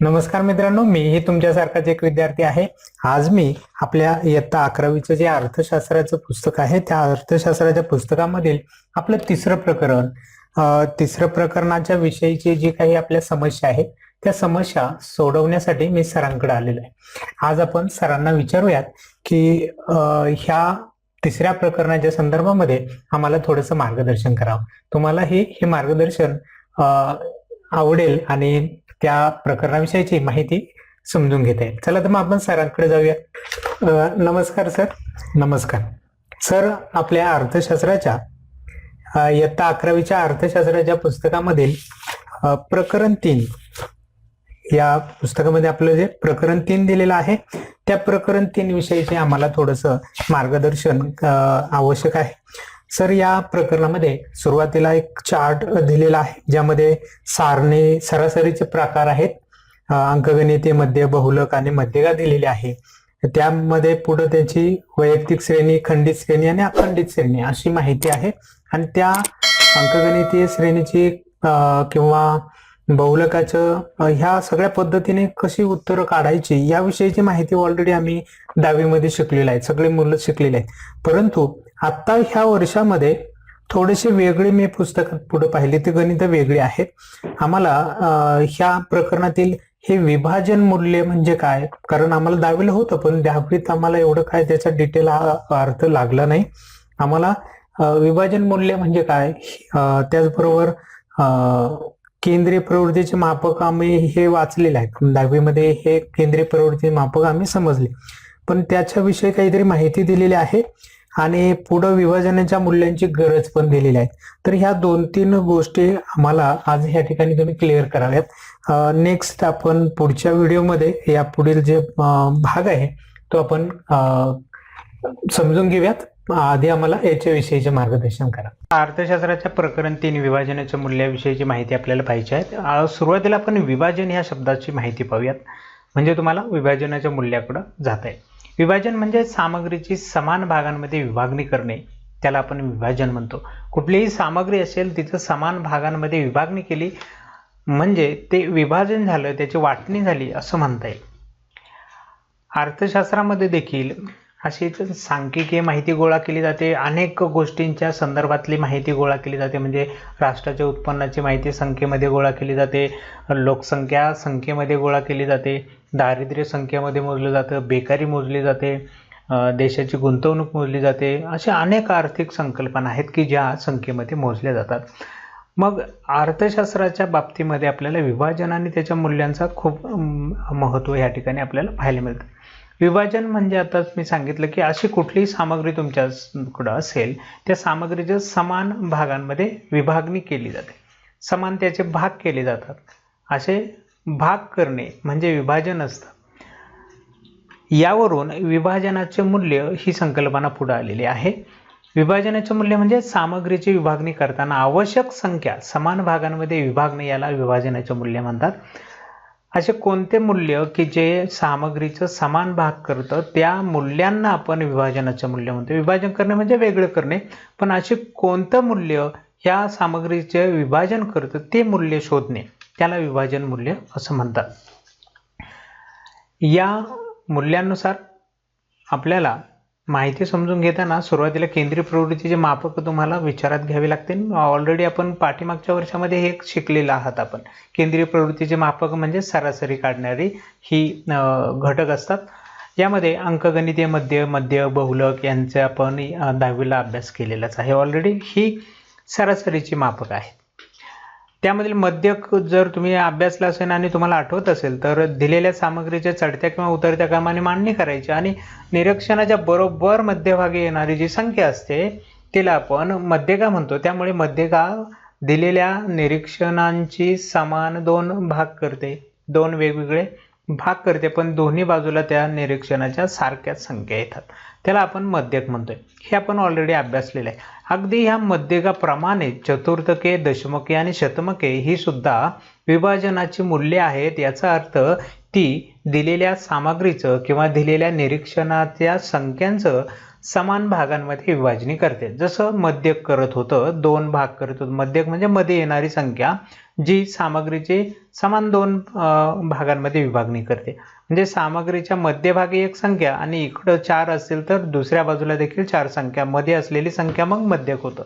नमस्कार मित्रांनो मी ही तुमच्यासारखाच एक विद्यार्थी आहे. आज मी आपल्या इयत्ता अकरावीचं जे अर्थशास्त्राचं पुस्तक आहे त्या अर्थशास्त्राच्या पुस्तकामधील आपलं तिसरं प्रकरण तिसरं प्रकरणाच्या विषयीची जी काही आपल्या समस्या आहे त्या समस्या सोडवण्यासाठी मी सरांकडे आलेलो आहे. आज आपण सरांना विचारूयात की ह्या तिसऱ्या प्रकरणाच्या संदर्भामध्ये आम्हाला थोडंसं मार्गदर्शन करावं. तुम्हाला हे हे मार्गदर्शन अं, आवडेल आणि त्या प्रकरणाविषयीची माहिती समजून घेता येईल. चला तर मग आपण सरांकडे जाऊया. नमस्कार सर. नमस्कार. सर आपल्या अर्थशास्त्राच्या इयत्ता अकरावीच्या अर्थशास्त्राच्या पुस्तकामधील प्रकरण तीन. या पुस्तकामध्ये आपलं जे प्रकरण तीन दिलेलं आहे त्या प्रकरण तीन विषयीचे आम्हाला थोडंसं मार्गदर्शन आवश्यक आहे. सर या प्रकरणामध्ये सुरुवातीला एक चार्ट दिलेला आहे ज्यामध्ये सारणे सरासरीचे प्रकार आहेत अंकगणितेमध्ये मध्य बहुलक आणि मध्यगा दिलेले आहे. त्यामध्ये पुढे त्याची वैयक्तिक श्रेणी खंडित श्रेणी आणि अखंडित श्रेणी अशी माहिती आहे. आणि त्या अंकगणितीय श्रेणीची किंवा बहुलकाचं ह्या सगळ्या पद्धतीने कशी उत्तरं काढायची याविषयीची माहिती ऑलरेडी आम्ही दहावीमध्ये शिकलेली आहे सगळे मुलं शिकलेले आहेत. परंतु आता ह्या वर्षामध्ये थोडेसे वेगळे मी पुस्तकात पुढे पाहिले. ते गणित वेगळे आहेत. आम्हाला ह्या प्रकरणातील हे विभाजन मूल्य म्हणजे काय? कारण आम्हाला दहावीला होतं पण दहावीत आम्हाला एवढं काय त्याचा डिटेल हा अर्थ लागला नाही. आम्हाला विभाजन मूल्य म्हणजे काय? त्याचबरोबर केंद्रीय प्रवृत्तीचे मापक आम्ही हे वाचलेले आहेत. दहावीमध्ये हे केंद्रीय प्रवृत्तीचे मापक आम्ही समजले. पण त्याच्याविषयी काहीतरी माहिती दिलेली आहे. आणि पुढं विभाजनाच्या मूल्यांची गरज पण दिलेली आहे. तर ह्या दोन तीन गोष्टी आम्हाला आज ह्या ठिकाणी तुम्ही क्लिअर कराव्यात. नेक्स्ट आपण पुढच्या व्हिडिओमध्ये या पुढील जे भाग आहे तो आपण समजून घेऊयात. आधी आम्हाला याच्याविषयीचे मार्गदर्शन करा. अर्थशास्त्राच्या प्रकरण तीन विभाजनाच्या मूल्याविषयीची माहिती आपल्याला पाहिजे आहे. सुरुवातीला आपण विभाजन ह्या शब्दाची माहिती पाहूयात. म्हणजे तुम्हाला विभाजनाच्या मूल्याकडं जाता येईल. विभाजन म्हणजे सामग्रीची समान भागांमध्ये विभागणी करणे त्याला आपण विभाजन म्हणतो. कुठलीही सामग्री असेल तिचं समान भागांमध्ये विभागणी केली म्हणजे ते विभाजन झालं त्याची वाटणी झाली असं म्हणता येईल. अर्थशास्त्रामध्ये देखील अशीच सांख्यिकीय माहिती गोळा केली जाते. अनेक गोष्टींच्या संदर्भातली माहिती गोळा केली जाते. म्हणजे राष्ट्राच्या उत्पन्नाची माहिती संख्येमध्ये गोळा केली जाते. लोकसंख्या संख्येमध्ये गोळा केली जाते. दारिद्र्य संख्येमध्ये मोजलं जातं. बेकारी मोजली जाते. देशाची गुंतवणूक मोजली जाते. अशा अनेक आर्थिक संकल्पना आहेत की ज्या संख्येमध्ये मोजल्या जातात. मग अर्थशास्त्राच्या बाबतीमध्ये आपल्याला विभाजन आणि त्याच्या मूल्यांचा खूप महत्त्व या ठिकाणी आपल्याला पाहायला मिळतं. विभाजन म्हणजे आताच मी सांगितलं की अशी कुठलीही सामग्री तुमच्याकडं असेल त्या सामग्रीच्या समान भागांमध्ये विभागणी केली जाते. समान त्याचे भाग केले जातात. असे भाग करणे म्हणजे विभाजन असतं. यावरून विभाजनाचे मूल्य ही संकल्पना पुढे आलेली आहे. विभाजनाचे मूल्य म्हणजे सामग्रीची विभागणी करताना आवश्यक संख्या समान भागांमध्ये विभागणे याला विभाजनाचे मूल्य म्हणतात. असे कोणते मूल्य की जे सामग्रीचं समान भाग करतं त्या मूल्यांना आपण विभाजनाचं मूल्य म्हणतो. विभाजन करणे म्हणजे वेगळं करणे. पण असे कोणतं मूल्य ह्या सामग्रीचे विभाजन करतं ते मूल्य शोधणे त्याला विभाजन मूल्य असं म्हणतात. या मूल्यानुसार आपल्याला माहिती समजून घेताना सुरुवातीला केंद्रीय प्रवृत्तीचे मापक तुम्हाला विचारात घ्यावे लागतील ऑलरेडी आपण पाठीमागच्या वर्षामध्ये हे शिकलेलं आहात आपण. केंद्रीय प्रवृत्तीचे मापक म्हणजे सरासरी काढणारी ही घटक असतात. यामध्ये अंकगणितीय मध्य मध्य बहुलक यांचे आपण दहावीला अभ्यास केलेलाच आहे. ऑलरेडी ही सरासरीची मापक आहेत. त्यामधील मध्यक जर तुम्ही अभ्यासला असेल आणि तुम्हाला आठवत असेल तर दिलेल्या सामग्रीच्या चढत्या किंवा उतरत्या क्रमाने मांडणी करायची. आणि निरीक्षणाच्या बरोबर मध्यभागी येणारी जी संख्या असते तिला आपण मध्यका म्हणतो. त्यामुळे मध्यका दिलेल्या निरीक्षणांची समान दोन भाग करते. दोन वेगवेगळे भाग करते पण दोन्ही बाजूला त्या निरीक्षणाच्या सारख्याच संख्या येतात. त्याला आपण मध्यक म्हणतोय. हे आपण ऑलरेडी अभ्यासलेलं आहे. अगदी ह्या मध्यकाप्रमाणे चतुर्थके दशमके आणि शतमके ही सुद्धा विभाजनाची मूल्ये आहेत. याचा अर्थ ती दिलेल्या सामग्रीचं किंवा दिलेल्या निरीक्षणाच्या संख्यांचं समान भागांमध्ये विभाजणी करते. जसं मध्यक करत होतं दोन भाग करत होतं. मध्यक म्हणजे मध्ये येणारी संख्या जी सामग्रीची समान दोन भागांमध्ये विभागणी करते. म्हणजे सामग्रीच्या मध्यभागी एक संख्या आणि इकडं चार असेल तर दुसऱ्या बाजूला देखील चार संख्या. मध्ये असलेली संख्या मग मध्यक होतं.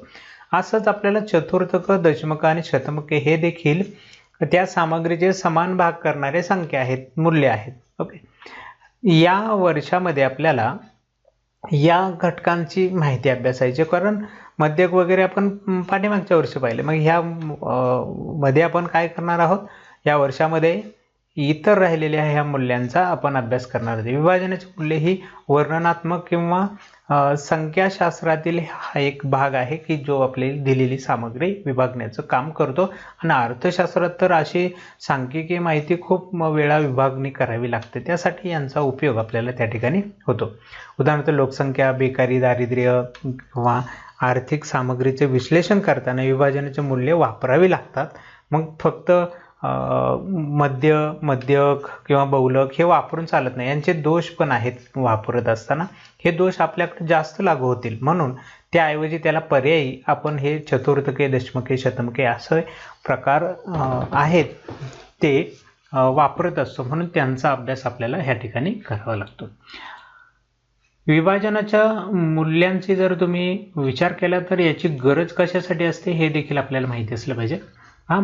असंच आपल्याला चतुर्थक दशमक आणि शतमके हे देखील त्या सामग्रीचे समान भाग करणारे संख्या आहेत मूल्य आहेत. ओके. या वर्षामध्ये आपल्याला या घटकांची माहिती अभ्यासायची कारण मध्यक वगैरे आपण पाठीमागच्या वर्षी पाहिले. मग ह्या मध्ये आपण काय करणार आहोत? या वर्षामध्ये इतर राहिलेल्या ह्या मूल्यांचा आपण अभ्यास करणार आहोत. विभाजनाची मूल्य ही वर्णनात्मक किंवा संख्याशास्त्रातील हा एक भाग आहे की जो आपली दिलेली सामग्री विभागण्याचं काम करतो. आणि अर्थशास्त्रात तर अशी सांख्यिकी माहिती खूप वेळा विभागणी करावी लागते. त्यासाठी यांचा उपयोग आपल्याला त्या ठिकाणी होतो. उदाहरणार्थ लोकसंख्या बेकारी दारिद्र्य किंवा आर्थिक सामग्रीचे विश्लेषण करताना विभाजनाचे मूल्य वापरावी लागतात. मग फक्त मद्य मध्य मध्यक किंवा बहुलक हे वापरून चालत नाही. यांचे दोष पण आहेत वापरत असताना. हे दोष आपल्याकडे जास्त लागू होतील. म्हणून त्याऐवजी त्याला पर्यायी आपण हे चतुर्थके दशमके शतमके असे प्रकार आहेत. ते वापरत असतो. म्हणून त्यांचा अभ्यास आपल्याला ह्या ठिकाणी करावा लागतो. विभाजनाच्या मूल्यांची जर तुम्ही विचार केला तर याची गरज कशासाठी असते हे देखील आपल्याला माहिती असलं पाहिजे. हा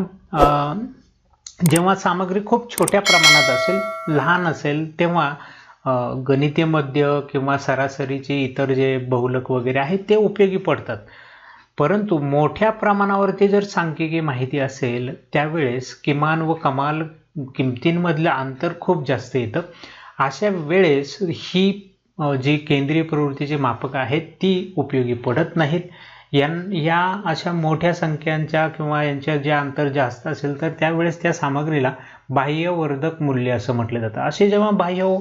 जेव्हा सामग्री खूप छोट्या प्रमाणात असेल लहान असेल तेव्हा गणिते गणितीय मध्य किंवा सरासरीचे इतर जे बहुलक वगैरे आहेत ते उपयोगी पडतात. परंतु मोठ्या प्रमाणावरती जर सांख्यिकी माहिती असेल त्यावेळेस किमान व कमाल किमतींमधलं अंतर खूप जास्त येतं. अशा वेळेस ही जी केंद्रीय प्रवृत्तीची मापक आहेत ती उपयोगी पडत नाहीत. यां या अशा मोठ्या संख्यांच्या किंवा यांच्या जे अंतर जास्त असेल तर त्यावेळेस त्या सामग्रीला बाह्यवर्धक मूल्य असं म्हटलं जातं. असे जेव्हा बाह्य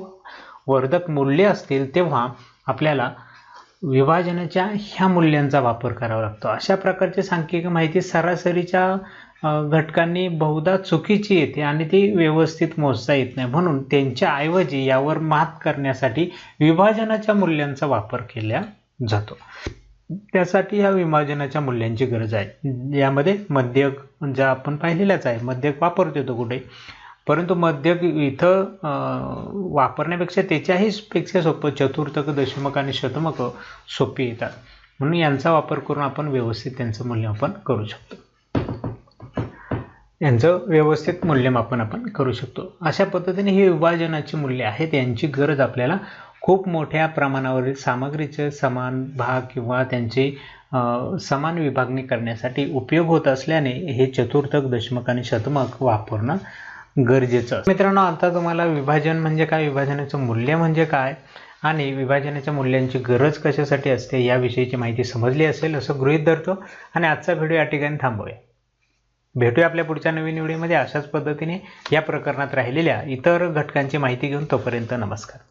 वर्धक मूल्य असतील तेव्हा आपल्याला विभाजनाच्या ह्या मूल्यांचा वापर करावा लागतो. अशा प्रकारची सांख्यिक माहिती सरासरीच्या घटकांनी बहुधा चुकीची येते आणि ती व्यवस्थित मोजता येत नाही. म्हणून त्यांच्या ऐवजी यावर मात करण्यासाठी विभाजनाच्या मूल्यांचा वापर केला जातो. त्यासाठी या विभाजनाच्या मूल्यांची गरज आहे. यामध्ये मध्यक ज्या आपण पाहिलेल्याच आहे मध्यक वापरतो तो कुठे? परंतु मध्यक इथं वापरण्यापेक्षा त्याच्याही पेक्षा सोपं चतुर्थक दशमक आणि शतमक सोपी येतात. म्हणून यांचा वापर करून आपण व्यवस्थित त्यांचं मूल्यमापन करू शकतो. यांचं व्यवस्थित मूल्यमापन आपण करू शकतो. अशा पद्धतीने ही विभाजनाची मूल्य आहेत यांची गरज आपल्याला खूप मोठ्या प्रमाणावरील सामग्रीचे समान भाग किंवा त्यांची समान विभागणी करण्यासाठी उपयोग होत असल्याने हे चतुर्थक दशमक आणि शतमक वापरणं गरजेचं मित्रांनो आता तुम्हाला विभाजन म्हणजे काय? विभाजनाचं मूल्य म्हणजे काय? आणि विभाजनाच्या मूल्यांची गरज कशासाठी असते याविषयीची माहिती समजली असेल असं गृहीत धरतो. आणि आजचा व्हिडिओ या ठिकाणी थांबूया भेटूया आपल्या पुढच्या नवीन व्हिडिओमध्ये अशाच पद्धतीने या प्रकरणात राहिलेल्या इतर घटकांची माहिती घेऊन तोपर्यंत नमस्कार.